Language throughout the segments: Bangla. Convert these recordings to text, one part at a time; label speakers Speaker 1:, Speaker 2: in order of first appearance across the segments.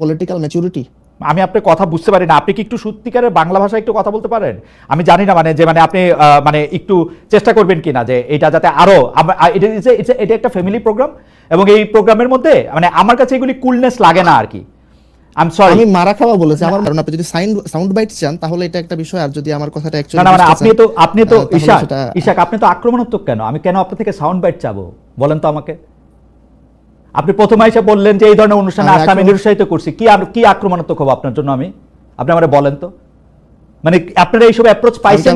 Speaker 1: পলিটিক্যাল ম্যাচুরিটি
Speaker 2: আমি আপনার কথা বুঝতে পারি না। আপনি কি একটু সত্যিকারের বাংলা ভাষায় একটু কথা বলতে পারেন? আমি জানি না মানে যে মানে আপনি মানে একটু চেষ্টা করবেন কিনা যে এটা যাতে আরও এটা একটা ফ্যামিলি প্রোগ্রাম এবং এই প্রোগ্রামের মধ্যে মানে আমার কাছে এগুলি কুলনেস লাগে না আর কি। আই সরি
Speaker 1: আমি মারা খাওয়া বলেছি। আমার কারণ আপনি যদি সাইন সাউন্ড বাইট চান তাহলে এটা একটা বিষয়। আর যদি আমার কথাটা অ্যাকচুয়ালি
Speaker 2: না আপনি তো আপনি তো
Speaker 1: তাহলে
Speaker 2: ইশাক আপনি তো আক্রমণাত্মক কেন? আমি কেন আপনার থেকে সাউন্ড বাইট চাবো? বলেন তো আমাকে। আপনি প্রথমে এসে বললেন যে এই ধরনের অনুষ্ঠানে আসতে আমি নিরুৎসাহিত করছি। কি কি আক্রমণাত্মক হব আপনার জন্য আমি? আপনি আমারে বলেন তো। মানে আপনারা এইসব অ্যাপ্রোচ পাইছেন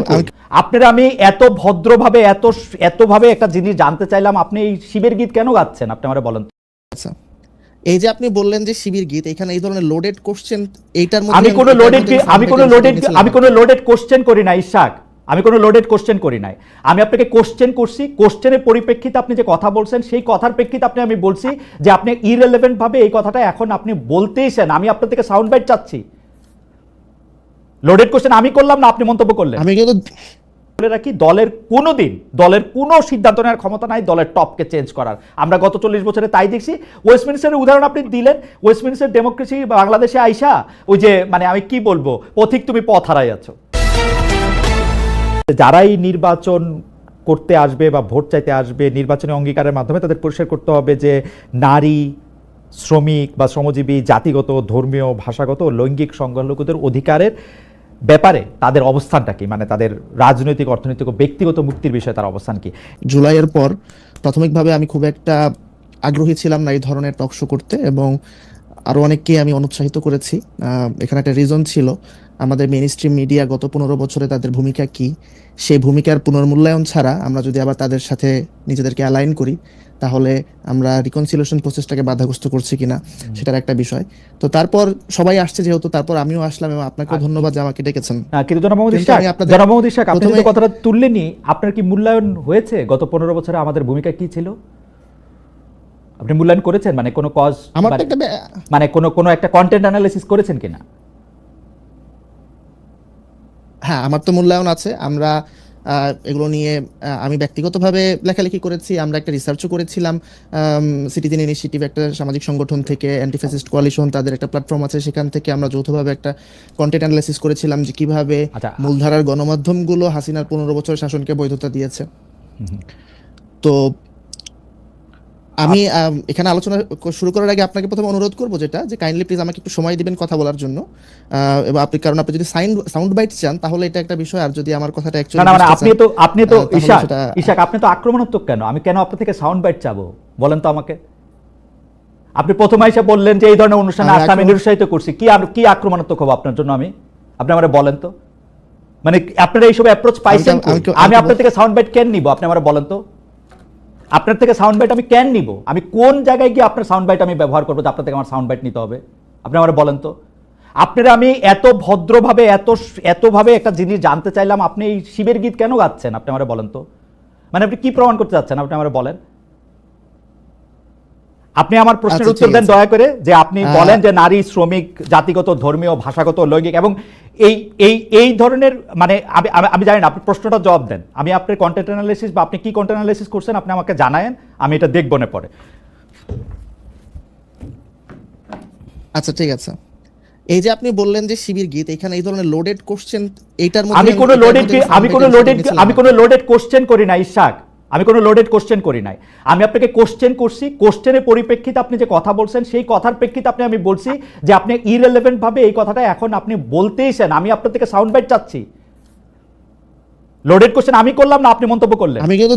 Speaker 2: আপনারা আমি এত ভদ্রভাবে এত এতভাবে একটা জিনিস জানতে চাইলাম আপনি এই শিবের গীত কেন গাচ্ছেন? আপনি আমারে বলেন তো।
Speaker 1: আচ্ছা। এই যে আপনি বললেন যে শিবির গীত এখানে এই ধরনের লোডেড কোশ্চেন এইটার মধ্যে
Speaker 2: আমি কোনো লোডেড আমি কোনো লোডেড আমি কোনো লোডেড কোশ্চেন করি না ইশাক। আমি কোনো লোডেড কোশ্চেন করি নাই। আমি আপনাকে কোশ্চেন করছি কোশ্চেনের পরিপ্রেক্ষিতে আপনি যে কথা বলছেন সেই কথার প্রেক্ষিতে আপনি আমি বলছি যে আপনি ইরেলেভেন্ট ভাবে এই কথাটা এখন আপনি বলতেইছেন আমি আপনার থেকে সাউন্ড বাইট চাচ্ছি। লোডেড কোশ্চেন আমি করলাম না আপনি মন্তব্য করলেন?
Speaker 1: আমি কিন্তু
Speaker 2: বলে রাখি দলের কোনো দিন দলের কোনো সিদ্ধান্ত নেওয়ার ক্ষমতা নাই দলের টপকে চেঞ্জ করার। আমরা গত চল্লিশ বছরে তাই দেখছি। ওয়েস্টমিনিস্টারের উদাহরণ আপনি দিলেন ওয়েস্টমিনিস্টার ডেমোক্রেসি বাংলাদেশে আইসা ওই যে মানে আমি কি বলব পথিক তুমি পথ হারাই আছো যারাই নির্বাচন করতে আসবে বা ভোট চাইতে আসবে, নির্বাচনী অঙ্গীকারের মাধ্যমে তাদের পরিষ্কার করতে হবে যে নারী শ্রমিক বা শ্রমজীবী, জাতিগত, ধর্মীয়, ভাষাগত, লৈঙ্গিক সংখ্যালঘুদের অধিকারের ব্যাপারে তাদের অবস্থানটা কি? মানে তাদের রাজনৈতিক, অর্থনৈতিক ও ব্যক্তিগত মুক্তির বিষয়ে তার অবস্থান কি?
Speaker 1: জুলাইয়ের পর প্রাথমিকভাবে আমি খুব একটা আগ্রহী ছিলাম না এই ধরনের টক শো করতে এবং আরও অনেককে আমি অনুৎসাহিত করেছি। এখানে একটা রিজন ছিল। আমাদের মেন স্ট্রিম মিডিয়া গত পনেরো বছরে তাদের ভূমিকা কি? সেই ভূমিকার পুনর্মূল্যায়ন ছাড়া আমরা যদি আবার তাদের সাথে নিজেদেরকে অ্যালাইন করি তাহলে আমরা রিকনসিলেশন প্রসেসটাকে বাধাগ্রস্ত করছি কিনা সেটার একটা বিষয়। তো তারপর সবাই আসছে যেহেতু তারপর আমিও আসলাম এবং আপনাকেও ধন্যবাদ যে আমাকে ডেকেছেন।
Speaker 2: কিন্তু ইশাক ইশাক আপনি যে কথাটা তুললেনই। আপনার কি মূল্যায়ন হয়েছে? গত পনেরো বছরে আমাদের ভূমিকা কি ছিল? আপনি মূল্যায়ন করেছেন? মানে কোনো কজ
Speaker 1: আমার একটা বে-
Speaker 2: মানে কোনো কোনো একটা কন্টেন্ট অ্যানালাইসিস করেছেন কিনা?
Speaker 1: হ্যাঁ আমার তো মূল্যায়ন আছে। আমরা এগুলো নিয়ে আমি ব্যক্তিগতভাবে লেখালেখি করেছি আমরা একটা রিসার্চও করেছিলাম। সিটিজেন ইনিশিয়েটিভ একটা সামাজিক সংগঠন থেকে অ্যান্টিফ্যাসিস্ট কোয়ালিশন তাদের একটা প্ল্যাটফর্ম আছে সেখান থেকে আমরা যৌথভাবে একটা কন্টেন্ট অ্যানালাইসিস করেছিলাম যে কীভাবে
Speaker 2: আচ্ছা।
Speaker 1: মূলধারার গণমাধ্যমগুলো হাসিনার পনেরো বছর শাসনকে বৈধতা দিয়েছে। তো আমি এখানে আলোচনা শুরু করার আগে আপনাকে প্রথমে অনুরোধ করব যেটা যে কাইন্ডলি প্লিজ আমাকে একটু সময় দিবেন কথা বলার জন্য। এবং আপনি কারণ আপনি যদি সাইন সাউন্ড বাইট চান তাহলে এটা একটা বিষয় আর যদি আমার কথাটা অ্যাকচুয়ালি
Speaker 2: না মানে আপনি তো আপনি তো ইশাক ইশাক আপনি তো আক্রমণাত্মক কেন? আমি কেন আপনার থেকে সাউন্ড বাইট চাবো? বলেন তো আমাকে। আপনি প্রথমে এসে বললেন যে এই ধরনের অনুষ্ঠানে
Speaker 1: আমি
Speaker 2: আসতে আমি নিরুৎসাহিত করছি। কি কি আক্রমণাত্মক হব আপনার জন্য আমি? আপনি আমারে বলেন তো। মানে আপনারা এইসব অ্যাপ্রোচ পাইছেন
Speaker 1: আমি
Speaker 2: আপনার থেকে সাউন্ড বাইট কেন নিব? আপনি আমারে বলেন তো। আপনার থেকে সাউন্ড বাইট আমি ক্যান নিব। আমি কোন জায়গায় গিয়ে আপনার সাউন্ড বাইট আমি ব্যবহার করব আপনার থেকে আমার সাউন্ড বাইট নিতে হবে? আপনি আমার বলেন তো। আপনারা আমি এত ভদ্রভাবে, এত এতভাবে একটা জিনিস জানতে চাইলাম, আপনি এই শিবের গীত কেন গাচ্ছেন? আপনি আমার বলেন তো। মানে আপনি কী প্রমাণ করতে চাচ্ছেন? আপনি আমার বলেন। আপনি আমার প্রশ্নের
Speaker 1: আচ্ছা,
Speaker 2: উত্তর দেন দয়া করে যে আপনি বলেন যে নারী শ্রমিক জাতিগত ধর্মীয় ভাষাগত লৈঙ্গিক এবং এই এই এই ধরনের মানে আমি আমি- জানি না আপনি প্রশ্নটা জবাব দেন। আমি আপনার কন্টেন্ট অ্যানালাইসিস বা আপনি কি কন্টেন্ট অ্যানালাইসিস করছেন আপনি আমাকে জানায়েন আমি এটা দেখব না পরে।
Speaker 1: আচ্ছা ঠিক আছে। এই যে আপনি বললেন যে শিবির গীত এখানে এই ধরনের লোডেড কোশ্চেন এইটার মধ্যে
Speaker 2: আমি কোনো লোডেড আমি কোনো লোডেড আমি। কোনো লোডেড কোশ্চেন করি না ইশাক। আমি কোনো লোডেড কোশ্চেন করি নাই। আমি আপনাকে কোশ্চেন করছি কোশ্চেনের পরিপ্রেক্ষিতে আপনি যে কথা বলছেন, সেই কথার প্রেক্ষিতে আপনি আমি বলছি যে আপনি ইরেলেভেন্টভাবে এই কথাটা এখন আপনি বলতেইছেন আমি আপনার থেকে সাউন্ড বাইট চাচ্ছি। লোডেড কোশ্চেন আমি করলাম না, আপনি মন্তব্য করলেন?
Speaker 1: আমি কিন্তু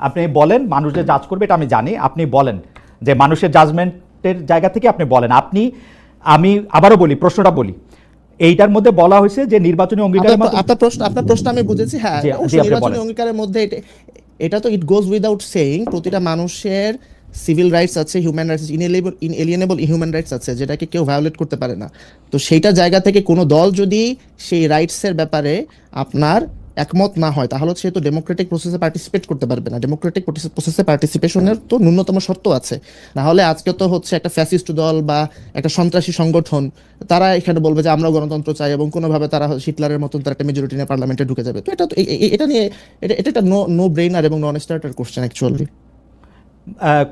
Speaker 2: আপনি বলেন মানুষ যে জাজ করবে এটা আমি জানি। আপনি বলেন যে মানুষের জাজমেন্টের জায়গা থেকে আপনি বলেন। আপনি আমি আবারও বলি প্রশ্নটা বলি। এইটার মধ্যে বলা হয়েছে যে নির্বাচনী অঙ্গীকারের
Speaker 1: আপনার আপনার প্রশ্ন আপনার প্রশ্ন আমি বুঝেছি হ্যাঁ। নির্বাচনী অঙ্গীকারের মধ্যে এটা- এটা তো ইট গোজ উইদাউট সেইং প্রতিটা মানুষের সিভিল রাইটস আছে human rights inalienable inalienable human rights আছে যেটাকে কেউ ভায়োলেট করতে পারে না। তো সেইটা জায়গা থেকে কোনো দল যদি সেই রাইটসের ব্যাপারে আপনার একমত না হয়, তাহলে সে তো ডেমোক্রেটিক প্রসেসে পার্টিসিপেট করতে পারবে না। ডেমোক্রেটিক প্রসেসে পার্টিসিপেশনের তো ন্যূনতম শর্ত আছে। না হলে আজকে তো হচ্ছে একটা ফ্যাসিস্ট দল বা একটা সন্ত্রাসী সংগঠন, তারা এখানে বলবে যে আমরা গণতন্ত্র চাই এবং কোনোভাবে তারা হিটলারের মতন তারা একটা মেজরিটি নিয়ে পার্লামেন্টে ঢুকে যাবে। তো এটা তো এটা নিয়ে, এটা এটা নো নো ব্রেইনার এবং নন স্টার্টার কোশ্চেন অ্যাকচুয়ালি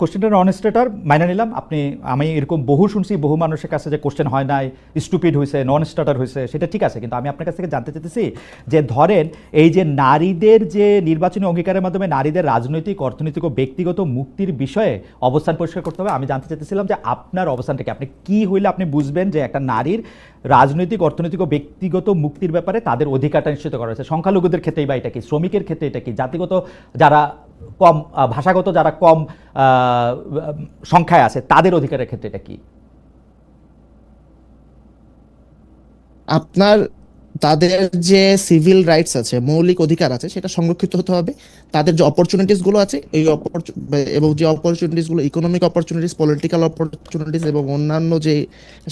Speaker 2: কোশ্চেনটা অনেস্টেটার মাইনে নিলাম। আপনি, আমি এরকম বহু শুনছি, বহু মানুষের কাছে যে কোশ্চেন হয় নাই স্টুপিড হয়েছে নন স্টার্টার হয়েছে সেটা ঠিক আছে। কিন্তু আমি আপনার কাছ থেকে জানতে চাইতেছি যে ধরেন, এই যে নারীদের যে নির্বাচনী অঙ্গীকারের মাধ্যমে নারীদের রাজনৈতিক, অর্থনৈতিক ও ব্যক্তিগত মুক্তির বিষয়ে অবস্থান পরিষ্কার করতে হবে, আমি জানতে চাইতেছিলাম যে আপনার অবস্থানটা কি? আপনি কি হইলে আপনি বুঝবেন যে একটা নারীর রাজনৈতিক, অর্থনৈতিক ও ব্যক্তিগত মুক্তির ব্যাপারে তাদের অধিকারটা নিশ্চিত করা হয়েছে? সংখ্যালঘুদের ক্ষেত্রেই বা এটা কি? শ্রমিকের ক্ষেত্রে এটা কি? জাতিগত যারা কম ভাষাগত যারা কম সংখ্যায় আছে, তাদের অধিকারের ক্ষেত্রে এটা কি?
Speaker 1: আপনার, তাদের যে সিভিল রাইটস আছে, মৌলিক অধিকার আছে, সেটা সংরক্ষিত হতে হবে। তাদের যে অপরচুনিটিসগুলো আছে, এই এবং যে অপরচুনিটিসগুলো ইকোনমিক অপরচুনিটিস পলিটিক্যাল অপরচুনিটিস এবং অন্যান্য যে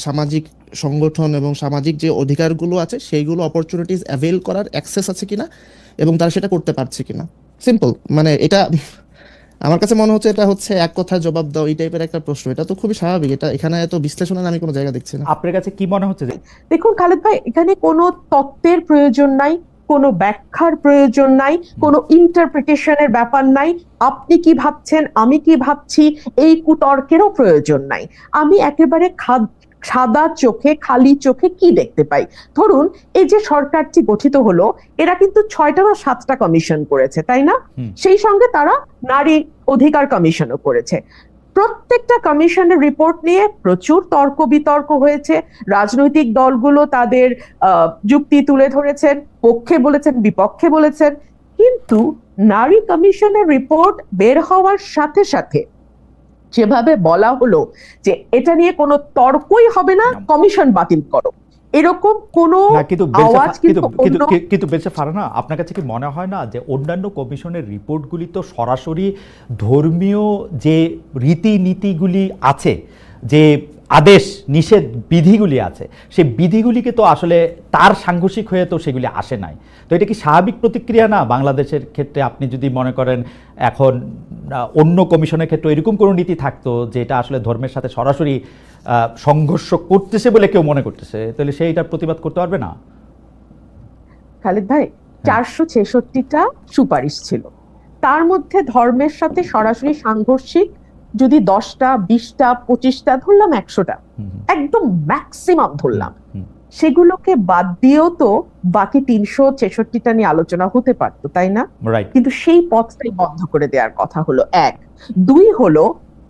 Speaker 1: সামাজিক সংগঠন এবং সামাজিক যে অধিকারগুলো আছে, সেইগুলো অপরচুনিটিস অ্যাভেল করার অ্যাক্সেস আছে কিনা এবং তারা সেটা করতে পারছে কিনা। সিম্পল মানে এটা আমার কাছে মনে হচ্ছে এটা হচ্ছে এক কথায় জবাব দাও এই টাইপের একটা প্রশ্ন। এটা তো খুবই স্বাভাবিক। এটা এখানে এত বিশ্লেষণের আমি কোনো জায়গা দেখছি না।
Speaker 2: আপনার কাছে কি মনে হচ্ছে
Speaker 3: দেখুন খালেদ ভাই এখানে কোনো তত্ত্বের প্রয়োজন নাই কোনো ব্যাখ্যার প্রয়োজন নাই কোনো ইন্টারপ্রিটেশনের ব্যাপার নাই। আপনি কি ভাবছেন আমি কি ভাবছি এই কুতর্কেরও প্রয়োজন নাই। আমি একেবারে খাদ- সাদা চোখে খালি চোখে কি দেখতে পাই? ধরুন এই যে সরকারটি গঠিত হলো এরা কিন্তু ছয়টা বা সাতটা কমিশন করেছে তাই না? সেই সঙ্গে তারা নারী অধিকার কমিশনও করেছে। প্রত্যেকটা কমিশনের রিপোর্ট নিয়ে প্রচুর তর্ক বিতর্ক হয়েছে। রাজনৈতিক দলগুলো তাদের আহ, যুক্তি তুলে ধরেছেন পক্ষে বলেছেন বিপক্ষে বলেছেন। কিন্তু নারী কমিশনের রিপোর্ট বের হওয়ার সাথে সাথে যেভাবে বলা হলো যে এটা নিয়ে কোনো তর্কই হবে না কমিশন বাতিল করো। এরকম কোনো আওয়াজ
Speaker 2: কিন্তু
Speaker 3: কিন্তু
Speaker 2: বেলসা ফারানা আপনার কাছে কি মনে হয় না যে অন্যান্য কমিশনের রিপোর্টগুলি তো সরাসরি ধর্মীয় যে রীতিনীতিগুলি আছে যে আদেশ নিষেধ বিধিগুলি আছে সে বিধিগুলিকে তো আসলে তার সাংঘর্ষিক হয়ে তো সেগুলি আসে নাই। তো এটা কি স্বাভাবিক প্রতিক্রিয়া না বাংলাদেশের ক্ষেত্রে আপনি যদি মনে করেন এখন অন্য কমিশনের ক্ষেত্রে এরকম কোনো নীতি থাকতো যেটা আসলে ধর্মের সাথে সরাসরি সংঘর্ষ করতেছে বলে কেউ মনে করতেছে? তাহলে সেইটার প্রতিবাদ করতে পারবে না?
Speaker 3: খালিদ ভাই চারশো ছেষট্টিটা সুপারিশ ছিল। তার মধ্যে ধর্মের সাথে সরাসরি সাংঘর্ষিক যদি দশটা বিশটা পঁচিশটা ধরলাম একশোটা একদম ম্যাক্সিমাম ধরলাম। সেগুলোকে বাদ দিয়েও তো বাকি তিনশো ছেষট্টিটা নিয়ে আলোচনা হতে পারতো তাই না? কিন্তু সেই পথটাই বন্ধ করে দেওয়ার কথা হলো এক। দুই হলো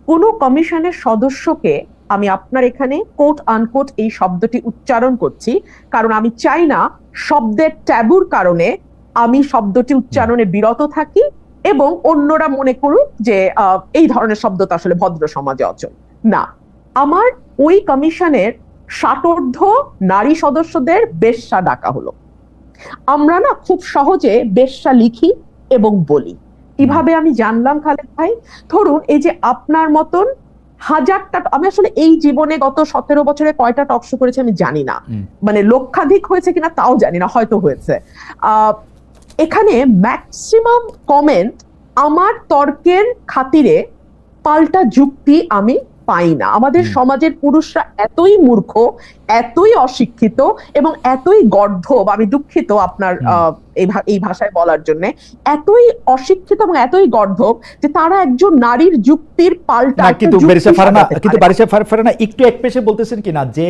Speaker 3: কোনো কমিশনের সদস্যকে আমি আপনার এখানে কোট আনকোট এই শব্দটি উচ্চারণ করছি কারণ আমি চাই না শব্দের ট্যাবুর কারণে আমি শব্দটি উচ্চারণে বিরত থাকি এবং অন্যরা মনে করুক যে আহ, এই ধরনের শব্দ তো আসলে ভদ্র সমাজে অচল। না আমার ওই কমিশনের ষাটোর্ধ নারী সদস্যদের বেশ্যা ডাকা হলো। আমরা না খুব সহজে বেশ্যা লিখি এবং বলি। কীভাবে আমি জানলাম খালেদ ভাই? ধরুন এই যে আপনার মতন হাজারটা আমি আসলে এই জীবনে গত সতেরো বছরে কয়টা টকশো করেছি আমি জানি না। মানে লক্ষাধিক হয়েছে কিনা তাও জানি না হয়তো হয়েছে। আহ, এখানে ম্যাক্সিমাম কমেন্ট আমার তর্কের খাতিরে পাল্টা যুক্তি আমি পাই না আমাদের সমাজের পুরুষরা এতই মূর্খ এতই অশিক্ষিত এবং এতই গর্ধব আমি দুঃখিত আপনার আহ, এই এই ভাষায় বলার জন্য এতই অশিক্ষিত এবং এতই গর্ধব যে তারা একজন নারীর যুক্তির পাল্টা
Speaker 2: কিন্তু কিন্তু ফারানা একটু এক পেশে বলতেছেন কিনা যে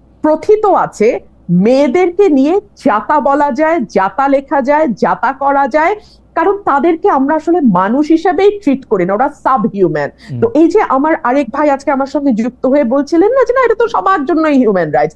Speaker 3: প্রথিত আছে মেয়েদেরকে নিয়ে যাতা বলা যায় জাতা লেখা যায় জাতা করা যায়। কারণ তাদেরকে আমরা আসলে মানুষ হিসেবেই ট্রিট করি না ওরা সাব হিউম্যান তো এই যে আমার আরেক ভাই আজকে আমার সঙ্গে যুক্ত হয়ে বলছিলেন না যে না এটা তো সবার জন্যই হিউম্যান রাইটস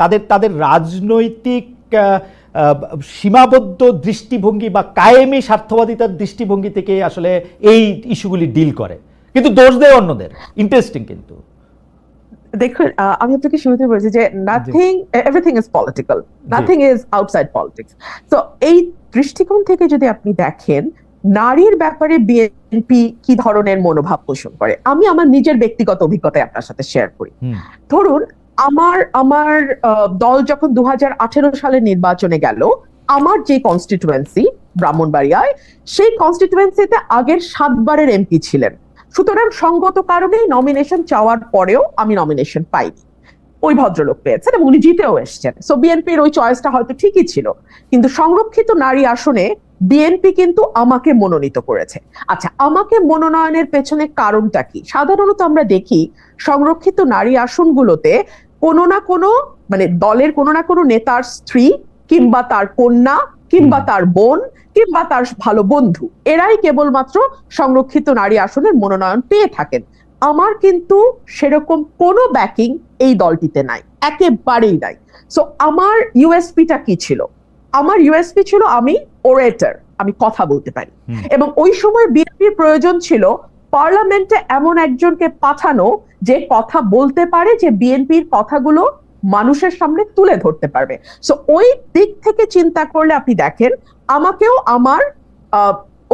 Speaker 2: তাদের তাদের রাজনৈতিক সীমাবদ্ধ দৃষ্টিভঙ্গি বা কায়েমি স্বার্থবাদিতার দৃষ্টিভঙ্গি থেকে আসলে এই ইস্যুগুলি ডিল করে। কিন্তু দোষ দেয় অন্যদের। ইন্টারেস্টিং কিন্তু।
Speaker 3: দেখুন আমি আপনাকে শুরুতে বলেছি যে nothing everything is political nothing is outside politics তো এই দৃষ্টিকোণ থেকে যদি আপনি দেখেন নারীর ব্যাপারে বিএনপি কি ধরনের মনোভাব পোষণ করে? আমি আমার নিজের ব্যক্তিগত অভিজ্ঞতায় আপনার সাথে শেয়ার করি। ধরুন আমার আমার দল যখন দু সালে নির্বাচনে গেল, আমার যে কনস্টিটুয়েন্সি ব্রাহ্মণবাড়িয়ায়, সেই কনস্টিটুয়েন্সিতে আগের সাতবারের এমপি ছিলেন। সুতরাং সঙ্গত কারণেই নমিনেশন চাওয়ার পরেও আমি নমিনেশন পাইনি। ওই ভদ্রলোক পেয়েছেন এবং উনি জিতেও এসছেন। সো বিএনপির ওই চয়েসটা হয়তো ঠিকই ছিল। কিন্তু সংরক্ষিত নারী আসনে বিএনপি কিন্তু আমাকে মনোনীত করেছে। আচ্ছা আমাকে মনোনয়নের পেছনে কারণটা কি? সাধারণত আমরা দেখি, সংরক্ষিত নারী আসনগুলোতে কোনো না কোনো মানে দলের কোনো না কোনো নেতার স্ত্রী কিংবা তার কন্যা কিংবা তার বোন কিংবা তার ভালো বন্ধু এরাই কেবলমাত্র সংরক্ষিত নারী আসনের মনোনয়ন পেয়ে থাকেন। আমার কিন্তু সেরকম কোনো ব্যাকিং এই দলটিতে নাই একেবারেই নাই। সো আমার ইউএসপিটা কি ছিল? আমার ইউএসপি ছিল আমি ওরেটার আমি কথা বলতে পারি। এবং ওই সময় বিএনপির প্রয়োজন ছিল পার্লামেন্টে এমন একজনকে পাঠানো যে কথা বলতে পারে, যে বিএনপির কথাগুলো মানুষের সামনে তুলে ধরতে পারবে। সো ওই দিক থেকে চিন্তা করলে আপনি দেখেন, আমাকেও আমার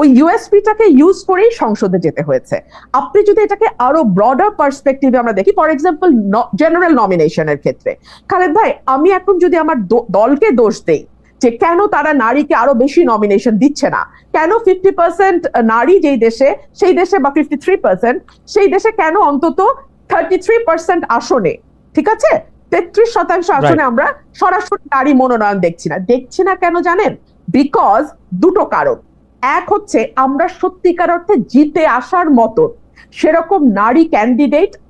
Speaker 3: ওই ইউএসপিটাকে ইউজ করেই সংসদে যেতে হয়েছে। আপনি যদি এটাকে আরও ব্রডার পার্সপেক্টিভে আমরা দেখি ফর এক্সাম্পল জেনারেল নমিনেশনের ক্ষেত্রে। খালেদ ভাই, আমি এখন যদি আমার দলকে দোষ দেই যে কেন তারা নারীকে আরও বেশি নমিনেশন দিচ্ছে না? কেন ফিফটি পার্সেন্ট নারী যেই দেশে সেই দেশে বা ফিফটি থ্রি পার্সেন্ট সেই দেশে কেন অন্তত থার্টি থ্রি পার্সেন্ট আসনে? ঠিক আছে? তেত্রিশ শতাংশ আসনে আমরা সরাসরি নারী মনোনয়ন দেখছি না। দেখছি না কেন জানেন? বিকজ দুটো কারণ। এক হচ্ছে আমরা সত্যিকার অর্থে জিতে আসার মতো সেরকম নারী ক্যান্ডিডেট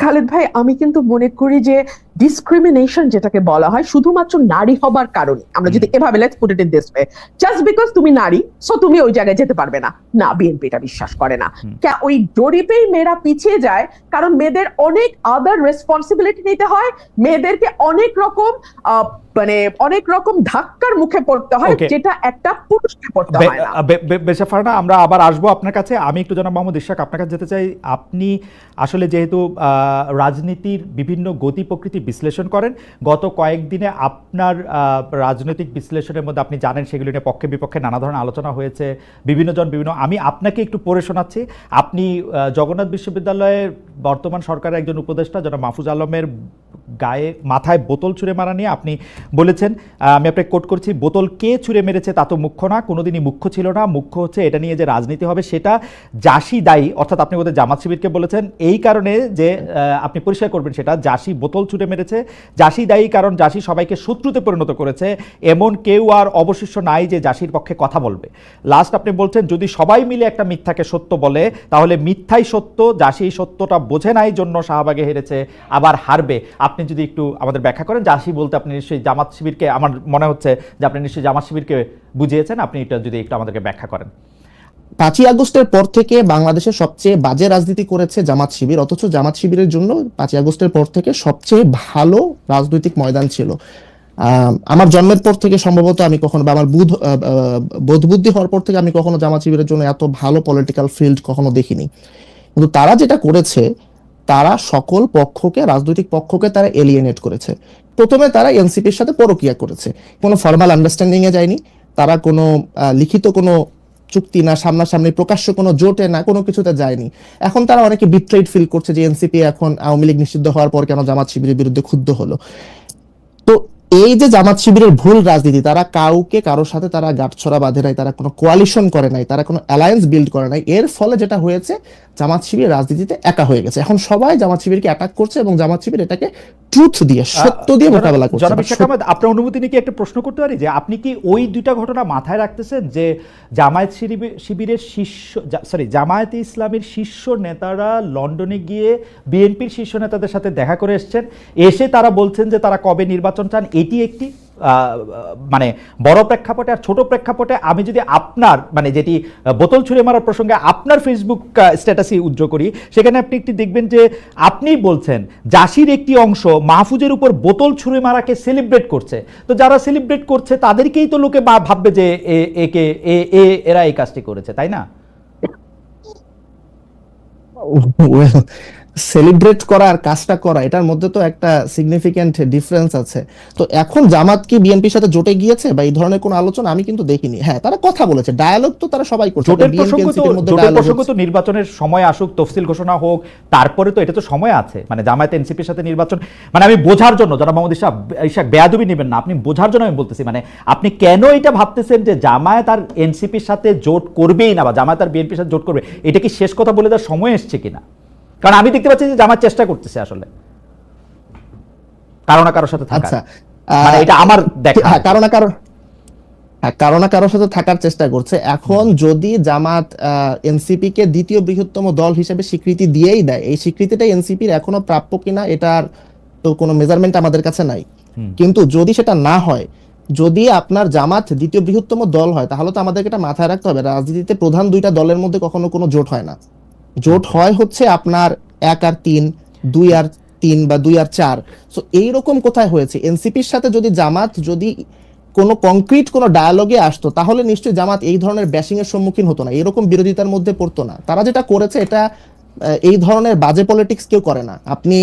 Speaker 3: খালেদ ভাই আমি কিন্তু মনে করি যে ডিসক্রিমিনেশন যেটাকে বলা হয় শুধুমাত্র নারী হবার কারণে। আমরা যদি এভাবে let's put it in this way just because তুমি নারী সো তুমি ওই জায়গায় যেতে পারবে না। না বিএনপি এটা বিশ্বাস করে না। ওই জরিপেই মেয়েরা পিছিয়ে যায় কারণ মেয়েদের অনেক আদার রেসপন্সিবিলিটি নিতে হয় মেয়েদেরকে অনেক রকম মানে অনেক রকম ধাক্কার মুখে পড়তে হয় যেটা একটা পুরুষকে পড়তে হয় না।
Speaker 2: বেশা ফারহানা আমরা আবার আসব আপনার কাছে। আমি একটু জনাব মোহাম্মদ ইশাক আপনার কাছে যেতে চাই। আপনি আসলে যেহেতু আহ, রাজনীতির বিভিন্ন গতি প্রকৃতি বিশ্লেষণ করেন। গত কয়েকদিনে আপনার রাজনৈতিক বিশ্লেষণের মধ্যে আপনি জানেন সেগুলি নিয়ে পক্ষে বিপক্ষে নানা ধরনের আলোচনা হয়েছে, বিভিন্ন জন বিভিন্ন। আমি আপনাকে একটু পড়ে শোনাচ্ছি। আপনি জগন্নাথ বিশ্ববিদ্যালয়ের বর্তমান সরকারের একজন উপদেষ্টা যেন মাহফুজ আলমের গায়ে, মাথায় বোতল ছুঁড়ে মারা নিয়ে আপনি বলেছেন আমি আপনাকে কোট করছি, বোতল কে ছুঁড়ে মেরেছে তা তো মুখ্য না, কোনোদিনই মুখ্য ছিল না। মুখ্য হচ্ছে এটা নিয়ে যে রাজনীতি হবে সেটা জাসি দায়ী অর্থাৎ আপনি ওদের জামাত শিবিরকে বলেছেন, এই কারণে যে আপনি পরিষ্কার করবেন সেটা, জাসি বোতল ছুঁড়ে মেরেছে। জাসি দায়ী কারণ জাসি সবাইকে শত্রুতে পরিণত করেছে। এমন কেউ আর অবশিষ্ট নাই যে জাসির পক্ষে কথা বলবে। লাস্ট আপনি বলছেন, যদি সবাই মিলে একটা মিথ্যাকে সত্য বলে, তাহলে মিথ্যাই সত্য, জাসি সত্যটা বোঝে নাই জন্য শাহবাগে হেরেছে, আবার হারবে। আপনি যদি একটু আমাদের ব্যাখ্যা করেন, জাসি বলতে আপনি নিশ্চয়ই জামাত শিবিরকে, আমার মনে হচ্ছে যে আপনি নিশ্চয়ই জামাত শিবিরকে বুঝিয়েছেন, আপনি এটা যদি একটু আমাদেরকে ব্যাখ্যা করেন।
Speaker 1: পাঁচই আগস্টের পর থেকে বাংলাদেশে সবচেয়ে বাজে রাজনীতি করেছে জামাত শিবির, অথচ জামাত শিবিরের জন্য পাঁচই আগস্টের পর থেকে সবচেয়ে ভালো রাজনৈতিক ময়দান ছিল। আমার জন্মের পর থেকে সম্ভবত আমি কখনো বা আমার বুধ বোধ বুদ্ধি হওয়ার পর থেকে আমি কখনো জামাত শিবিরের জন্য এত ভালো পলিটিক্যাল ফিল্ড কখনো দেখিনি। কিন্তু তারা যেটা করেছে, তারা সকল পক্ষকে, রাজনৈতিক পক্ষকে তারা এলিয়েনেট করেছে। প্রথমে তারা এনসিপির সাথে পরকিয়া করেছে। কোনো ফর্মাল আন্ডারস্ট্যান্ডিং এ যায়নি, তারা কোনো লিখিত কোনো চুক্তি না সামনাসামনি, প্রকাশ্য কোনো জোটে না, কোনো কিছুতে যায়নি। এখন তারা অনেকে বিট্রেড ফিল করছে যে এনসিপি এখন আওয়ামী লীগ নিষিদ্ধ হওয়ার পর কেন জামাত শিবিরের বিরুদ্ধে ক্ষুব্ধ হলো। তো এই যে জামাত শিবিরের ভুল রাজনীতি তারা কাউকে কারোর সাথে তারা গাঁটছড়া বাঁধে নাই তারা কোনো কোয়ালিশন করে নাই তারা কোনো অ্যালায়েন্স বিল্ড করে নাই এর ফলে যেটা হয়েছে জামাত শিবির রাজনীতিতে একা হয়ে গেছে। এখন সবাই জামাত শিবিরকে অ্যাটাক করছে এবং জামাত শিবির এটাকে ট্রুথ দিয়ে সত্য দিয়ে মোকাবেলা করছে।
Speaker 2: জনাব
Speaker 1: But
Speaker 2: আহমেদ আপনার অনুমতি নিয়ে কি একটা প্রশ্ন করতে পারি? যে আপনি কি ওই দুইটা ঘটনা মাথায় রাখতেছেন যে জামায়াত শিবির- শিবিরের শীর্ষ সরি জামায়াতে ইসলামের শীর্ষ নেতারা লন্ডনে গিয়ে বিএনপির শীর্ষ নেতাদের সাথে দেখা করে এসেছেন। এসে তারা বলছেন যে তারা কবে নির্বাচন চান এটি একটি মানে বড় প্রেক্ষাপটে আর ছোট প্রেক্ষাপটে আমি যদি আপনার মানে যেটি বোতল ছুঁড়ে মারার প্রসঙ্গে আপনার ফেসবুক স্ট্যাটাসই উজ্জ্ব করি, সেখানে আপনি একটি দেখবেন যে আপনিই বলছেন, জাসির একটি অংশ মাহফুজের উপর বোতল ছুঁড়ে মারাকে সেলিব্রেট করছে। তো যারা সেলিব্রেট করছে, তাদেরকেই তো লোকে ভাববে যে একে, এ- এ- এরা এই কাজটি করেছে, তাই না?
Speaker 1: সেলিব্রেট করা আর কাজটা করা এটার মধ্যে তো একটা সিগনিফিক্যান্ট ডিফারেন্স আছে। তো এখন জামাত কি বিএনপির সাথে জোটে গিয়েছে বা এই ধরনের কোনো আলোচনা আমি কিন্তু দেখিনি। হ্যাঁ তারা কথা বলেছে ডায়ালগ তো তারা সবাই করছে।
Speaker 2: জোটের প্রসঙ্গ তো জোটের প্রসঙ্গ তো নির্বাচনের সময় আসুক তফসিল ঘোষণা হোক তারপরে তো এটা তো সময় আছে। মানে জামায়াত এনসিপির সাথে নির্বাচন মানে আমি বোঝার জন্য যারা মোহাম্মদ ইশাক ইশাক বেয়াদবি নেবেন না। আপনি বোঝার জন্য আমি বলতেছি মানে আপনি কেন এটা ভাবতেছেন যে জামায়াত আর এনসিপির সাথে জোট করবেই না বা জামায়াত আর বিএনপির সাথে জোট করবে? এটা কি শেষ কথা বলে দেওয়ার সময় এসছে কিনা? কারণ আমি দেখতে পাচ্ছি যে জামাত চেষ্টা করতেছে আসলে। কারও না কারোর সাথে।
Speaker 1: আচ্ছা
Speaker 2: মানে এটা আমার দেখা।
Speaker 1: হ্যাঁ কারও না কারও হ্যাঁ কারও না কারোর সাথে থাকার চেষ্টা করছে। এখন যদি জামাত এনসিপি কে দ্বিতীয় বৃহত্তম দল হিসেবে স্বীকৃতি দিয়েই দেয় এই স্বীকৃতিটা এনসিপির এখনও প্রাপ্য কিনা এটার তো কোনো মেজারমেন্ট আমাদের কাছে নাই। কিন্তু যদি সেটা না হয় যদি আপনার জামাত দ্বিতীয় বৃহত্তম দল হয় তাহলে তো আমাদেরকে এটা মাথায় রাখতে হবে। রাজনীতিতে প্রধান দুইটা দলের মধ্যে কখনো কোনো জোট হয় না। জোট হয় হচ্ছে আপনার এক আর তিন দুই আর তিন বা দুই আর চার। সো এইরকম কোথায় হয়েছে? এনসিপির সাথে যদি জামাত যদি কোনো কংক্রিট কোনো ডায়ালগে আসতো তাহলে নিশ্চয়ই জামাত এই ধরনের ব্যাশিং এর সম্মুখীন হতো না। এরকম বিরোধিতার মধ্যে পড়তো না। তারা যেটা করেছে এটা এই ধরনের বাজে পলিটিক্স কেউ করে না। আপনি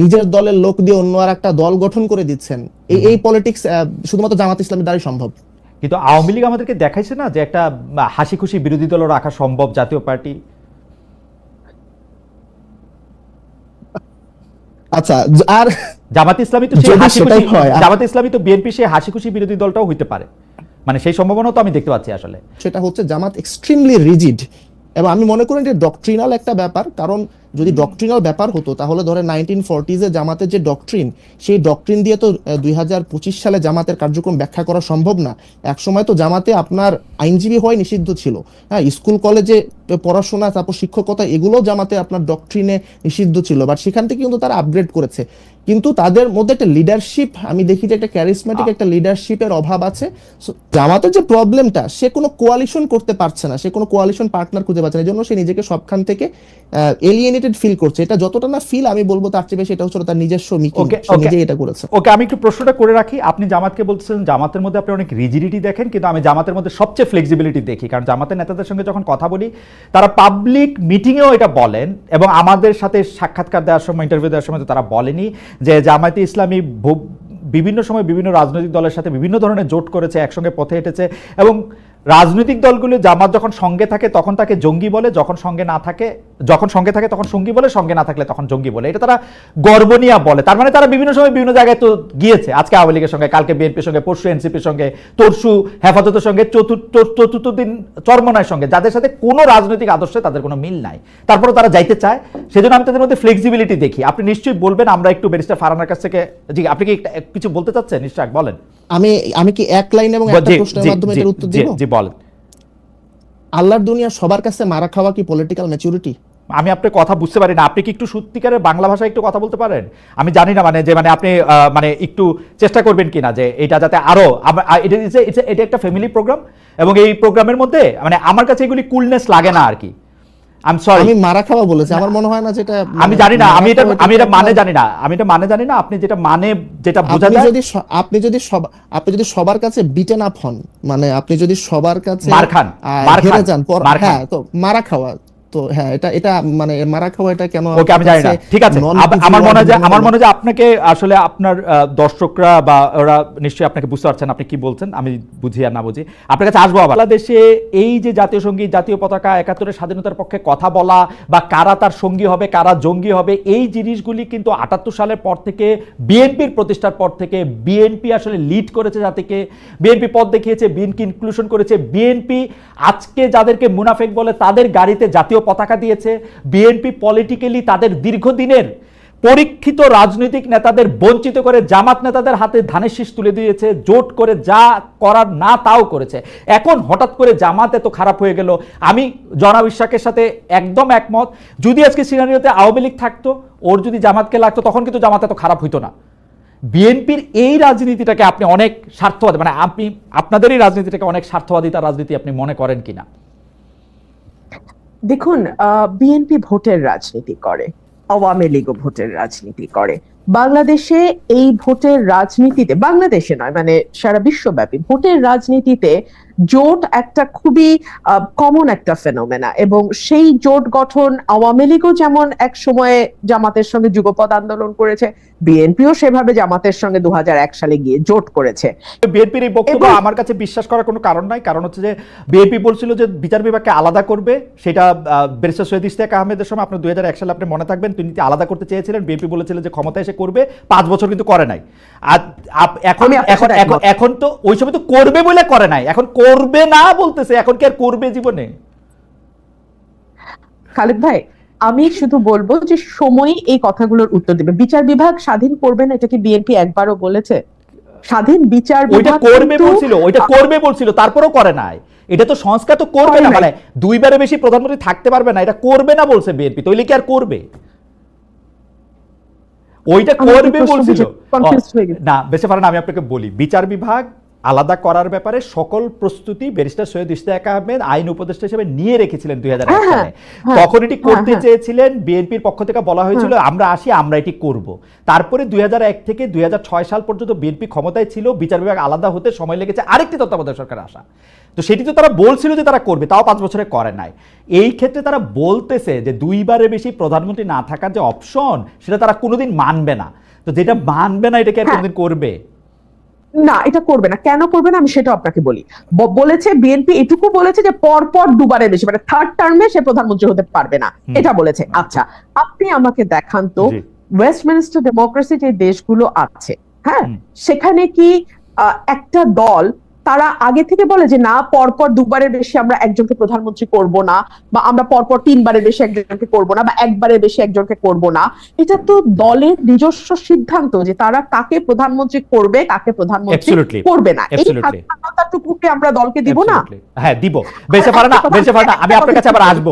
Speaker 1: নিজের দলের লোক দিয়ে অন্য আর একটা দল গঠন করে দিচ্ছেন এই এই পলিটিক্স শুধুমাত্র জামাত ইসলামের দ্বারাই সম্ভব।
Speaker 2: কিন্তু আওয়ামী লীগ আমাদেরকে দেখাইছে না যে একটা হাসি খুশি বিরোধী দল রাখা সম্ভব জাতীয় পার্টি
Speaker 1: আচ্ছা আর
Speaker 2: জামাত ইসলামী তো
Speaker 1: সেটাই হয়,
Speaker 2: জামাত ইসলামী তো বিএনপি সে হাসি খুশি বিরোধী দলটাও হইতে পারে। মানে সেই সম্ভাবনা তো আমি দেখতে পাচ্ছি আসলে।
Speaker 1: সেটা হচ্ছে জামাত এক্সট্রিমলি রিজিড এবং আমি মনে করি যে ডক্ট্রিনাল একটা ব্যাপার কারণ যদি ডক্ট্রিনাল ব্যাপার হতো তাহলে ধরে নাইনটিন ফোরটিজে জামাতের যে ডক্ট্রিন সেই ডক্ট্রিন দিয়ে তো দুই হাজার পঁচিশ সালে জামাতের কার্যক্রম ব্যাখ্যা করা সম্ভব না। একসময় তো জামাতে আপনার আইনজীবী হওয়াই নিষিদ্ধ ছিল। হ্যাঁ স্কুল কলেজে পড়াশোনা তারপর শিক্ষকতা এগুলো জামাতে আপনার ডক্ট্রিনে নিষিদ্ধ ছিল। বাট সেখান থেকে কিন্তু তারা আপগ্রেড করেছে। কিন্তু তাদের মধ্যে একটা লিডারশিপ আমি দেখি যে একটা ক্যারিসমেটিক একটা লিডারশিপের অভাব আছে। জামাতের যে প্রবলেমটা সে কোনো কোয়ালিশন করতে পারছে না। সে কোনো কোয়ালিশন পার্টনার খুঁজে পাচ্ছে না। এই জন্য সে নিজেকে সবখান থেকে এলিয়েনেটেড ফিল করছে এটা যতটা না ফিল আমি বলব তার চেয়ে বেশি এটা হচ্ছে তার নিজস্ব
Speaker 2: okay.
Speaker 1: এটা করেছে।
Speaker 2: ওকে আমি একটু প্রশ্নটা করে রাখি। আপনি জামাতকে বলছেন জামাতের মধ্যে আপনি অনেক রিজিডিটি দেখেন কিন্তু আমি জামাতের মধ্যে সবচেয়ে ফ্লেক্সিবিলিটি দেখি। কারণ জামাতের নেতাদের সঙ্গে যখন কথা বলি তারা পাবলিক মিটিংয়েও এটা বলেন এবং আমাদের সাথে সাক্ষাৎকার দেওয়ার সময় ইন্টারভিউ দেওয়ার সময় তো তারা বলেনি যে জামায়াতে ইসলামী বিভিন্ন সময় বিভিন্ন রাজনৈতিক দলের সাথে বিভিন্ন ধরনের জোট করেছে একসঙ্গে পথে হেঁটেছে এবং রাজনৈতিক দলগুলো জামাত যখন সঙ্গে থাকে, তখন তাকে জঙ্গি বলে, যখন সঙ্গে না থাকে, যখন সঙ্গে থাকে, তখন সঙ্গী বলে, সঙ্গে না থাকলে তখন জঙ্গি বলে। এটা তারা গর্ব নিয়ে বলে। তার মানে তারা বিভিন্ন সময় বিভিন্ন জায়গায় তো গিয়েছে। আজকে আওয়ামী লীগের সঙ্গে, কালকে বিএনপির সঙ্গে, পরশু এনসিপির সঙ্গে, তরশু হেফাজতের সঙ্গে চতুর্থ চতুর্থ দিন চরমনার সঙ্গে। যাদের সাথে কোনো রাজনৈতিক আদর্শে তাদের কোনো মিল নাই। তারপরে তারা যাইতে চায়। সেজন্য আমি তাদের মধ্যে ফ্লেক্সিবিলিটি দেখি। আপনি নিশ্চয়ই বলবেন, আমরা একটু ব্যারিস্টার ফারানার কাছ থেকে জি, আপনি কি কিছু বলতে চাচ্ছেন? নিশ্চয় বলেন।
Speaker 1: আমি আমি কি এক লাইন এবং একটা প্রশ্নের মাধ্যমে এটার উত্তর দিব?
Speaker 2: জি বলেন।
Speaker 1: আল্লাহর দুনিয়া সবার কাছে মারা খাওয়া কি পলিটিক্যাল ম্যাচুরিটি
Speaker 2: আমি আপনার কথা বুঝতে পারি না। আপনি কি একটু সত্যিকারের বাংলা ভাষায় একটু কথা বলতে পারেন? আমি জানি না মানে যে মানে আপনি মানে একটু চেষ্টা করবেন কিনা যে এটা যাতে আরও এটা এটা একটা ফ্যামিলি প্রোগ্রাম এবং এই প্রোগ্রামের মধ্যে মানে আমার কাছে এগুলি কুলনেস লাগে না আর কি। আই এম সরি
Speaker 1: আমি মারা খাওয়া বলেছি আমার মনে হয় না যেটা
Speaker 2: আমি
Speaker 1: মানে
Speaker 2: জানি না আমি এটা আমি এটা মানে জানি না আমি এটা মানে জানি না আপনি যেটা মানে যেটা বোঝা
Speaker 1: আপনি
Speaker 2: যায়
Speaker 1: যদি আপনি যদি সব- আপনি যদি সবার কাছে বিটেন আপ হন মানে আপনি যদি সবার কাছে
Speaker 2: মার খান, মার খান,
Speaker 1: যান। হ্যাঁ তো মারা খাওয়া তো হ্যাঁ এটা এটা মানে মারা খাওয়া এটা কেন
Speaker 2: ওকে আমি জানি না। ঠিক আছে। আমার মনে হয় যে আমার মনে হয় যে আপনাকে আসলে আপনার দর্শকরা বা ওরা নিশ্চয়ই আপনাকে বুঝতে পারছেন আপনি কি বলছেন আমি বুঝি আর না বুঝি। আপনার কাছে আসব আবার। বাংলাদেশে এই যে জাতীয় সংগীত জাতীয় পতাকা একাত্তরের স্বাধীনতার পক্ষে কথা বলা বা কারা তার সঙ্গী হবে কারা জঙ্গি হবে এই জিনিসগুলি কিন্তু আটাত্তর সালের পর থেকে বিএনপির প্রতিষ্ঠার পর থেকে বিএনপি আসলে লিড করেছে জাতিকে বিএনপি পথ দেখিয়েছে বিএনপি ইনক্লুশন করেছে বিএনপি আজকে যাদেরকে মুনাফেক বলে তাদের গাড়িতে জাতীয় পতাকা দিয়েছে বিএনপি পলিটিক্যালি তাদের দীর্ঘদিনের পরীক্ষিত রাজনৈতিক নেতাদের বঞ্চিত করে, জামাত নেতাদের হাতে ধানের শীষ তুলে দিয়েছে, জোট করে যা করার না তাও করেছে। এখন হঠাৎ করে জামাত এত খারাপ হয়ে গেল। আমি জনাব ইশাকের সাথে একদম একমত। যদি আজকে সিনারিওতে আওয়ামী লীগ থাকতো, ওর যদি জামাতকে লাগতো, তখন কিন্তু জামাত এত খারাপ হইতো না। বিএনপির এই রাজনীতিটাকে আপনি অনেক স্বার্থবাদী মানে আপনি আপনাদের এই রাজনীতিটাকে অনেক স্বার্থবাদী স্বার্থবাদিতা রাজনীতি আপনি মনে করেন কিনা?
Speaker 3: দেখুন বিএনপি ভোটের রাজনীতি করে, আওয়ামী লীগও ভোটের রাজনীতি করে। বাংলাদেশে এই ভোটের রাজনীতিতে, বাংলাদেশে নয় মানে সারা বিশ্বব্যাপী ভোটের রাজনীতিতে জোট একটা খুবই কমন একটা ফেনোমেনা এবং সেই জোট গঠন আওয়ামী লীগও যেমন এক সময়ে জামাতের সঙ্গে যুগপৎ আন্দোলন করেছে বিএনপিও সেভাবে জামাতের সঙ্গে দু সালে গিয়ে জোট করেছে।
Speaker 2: বিএনপির এই বক্তব্য আমার কাছে বিশ্বাস করার কোনো কারণ নাই কারণ হচ্ছে যে বিএনপি বলছিল যে বিচার বিভাগকে আলাদা করবে সেটা ব্যারিস্টার সৈয়দ ইশতিয়াক আহমেদের সময় আপনি দুই সালে আপনি মনে থাকবেন তিনি আলাদা করতে চেয়েছিলেন বিএনপি বলেছিলেন যে ক্ষমতা এসে করবে পাঁচ বছর কিন্তু করে নাই। আর এখন এখন এখন এখন তো ওই সময় তো করবে বলে করে নাই এখন করবে না বলতেছে এখন কি আর করবে জীবনে?
Speaker 3: খালেদ ভাই আমি শুধু বলব যে সময় এই কথাগুলোর উত্তর দেবে। বিচার বিভাগ স্বাধীন করবে না এটা কি বিএনপি একবারও বলেছে? স্বাধীন বিচার
Speaker 2: ওইটা করবে বলছিল ওইটা করবে বলছিল তারপরেও করে নাই। এটা তো সংস্কার তো করবে না। মানে দুইবারে বেশি প্রধানমন্ত্রী থাকতে পারবে না এটা করবে না বলছে বিএনপি তৈলে কি আর করবে? ওইটা করবে বলছিল। না বেশি পারেন আমি আপনাকে বলি বিচার বিভাগ আলাদা করার ব্যাপারে সকল প্রস্তুতি ব্যারিস্টার সৈয়দ ইশতিয়াক আহমেদ আইন উপদেষ্টা হিসেবে নিয়ে রেখেছিলেন দুই
Speaker 3: হ্যাঁ,
Speaker 2: সালে।
Speaker 3: হ্যাঁ,
Speaker 2: তখন এটি করতে
Speaker 3: হ্যাঁ।
Speaker 2: চেয়েছিলেন বিএনপির পক্ষ থেকে বলা হয়েছিল আমরা আসি আমরা এটি করব। তারপরে দুই থেকে দুই সাল পর্যন্ত বিএনপি ক্ষমতায় ছিল বিচার বিভাগ আলাদা হতে সময় লেগেছে আরেকটি তত্ত্বাবধায়ক সরকার আসা। তো সেটি তো তারা বলছিল যে তারা করবে তাও পাঁচ বছরে করে নাই। এই ক্ষেত্রে তারা বলতেছে যে দুইবারের বেশি প্রধানমন্ত্রী না থাকার যে অপশন সেটা তারা কোনোদিন মানবে না। তো যেটা মানবে না এটাকে আর
Speaker 3: হ্যাঁ।
Speaker 2: কোনোদিন করবে?
Speaker 3: না এটা করবে না। কেন করবে না আমি সেটা আপনাকে বলি। বলেছে বিএনপি এটুকু বলেছে যে পরপর দুবারে দুবারের বেশি মানে থার্ড টার্মে সে প্রধানমন্ত্রী হতে পারবে না। এটা বলেছে। আচ্ছা আপনি আমাকে দেখান তো। ওয়েস্টমিনিস্টার ডেমোক্রেসি যে দেশগুলো আছে হ্যাঁ? সেখানে কি আহ, একটা দল তারা আগে থেকে বলে যে না পরপর দুবারের বেশি আমরা একজনকে প্রধানমন্ত্রী করব না বা আমরা পরপর তিনবারের বেশি একজনকে করব না বা একবারের বেশি একজনকে করব না। এটা তো দলের নিজস্ব সিদ্ধান্ত যে তারা কাকে প্রধানমন্ত্রী করবে কাকে প্রধানমন্ত্রী করবে না। এই স্বাধীনতাটুকুকে আমরা দলকে দিব না।
Speaker 2: হ্যাঁ দিব। বেঁচে পারে না বেঁচে পারে না আমি আপনার কাছে আবার আসব।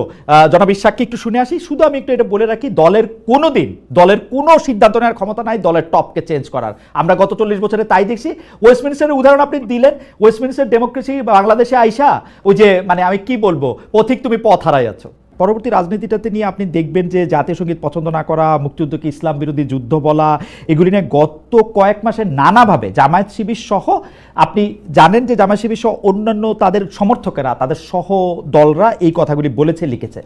Speaker 2: জনাব ইশাককে একটু শুনে আসি। শুধু আমি একটু এটা বলে রাখি দলের কোনো দিন দলের কোনো সিদ্ধান্ত নেওয়ার ক্ষমতা নাই দলের টপকে চেঞ্জ করার। আমরা গত চল্লিশ বছরে তাই দেখছি। ওয়েস্টমিনিস্টারের উদাহরণ আপনি দিলেন ওয়েস্টমিনিস্টার ডেমোক্রেসি বাংলাদেশে আইসা ওই যে মানে আমি কি বলব, পথিক তুমি পথ হারাই যাচ্ছ। পরবর্তী রাজনীতিটাতে নিয়ে আপনি দেখবেন যে জাতীয় সংগীত পছন্দ না করা, মুক্তিযুদ্ধকে ইসলাম বিরোধী যুদ্ধ বলা, এগুলি নিয়ে গত কয়েক মাসে নানাভাবে জামায়াত শিবির সহ আপনি জানেন যে জামায়াত শিবির সহ অন্যান্য তাদের সমর্থকেরা, তাদের সহ দলরা এই কথাগুলি বলেছে, লিখেছে।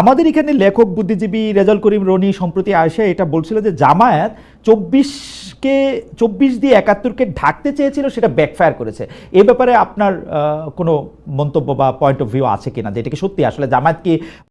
Speaker 2: আমাদের এখানে লেখক, বুদ্ধিজীবী রেজাল করিম রনি সম্প্রতি আসে এটা বলছিল যে জামায়াত চব্বিশকে, চব্বিশ দিয়ে একাত্তরকে ঢাকতে চেয়েছিল, সেটা ব্যাকফায়ার করেছে। এ ব্যাপারে আপনার কোনো মন্তব্য বা পয়েন্ট অফ ভিউ আছে কিনা যে এটাকে সত্যি আসলে জামায়াত কি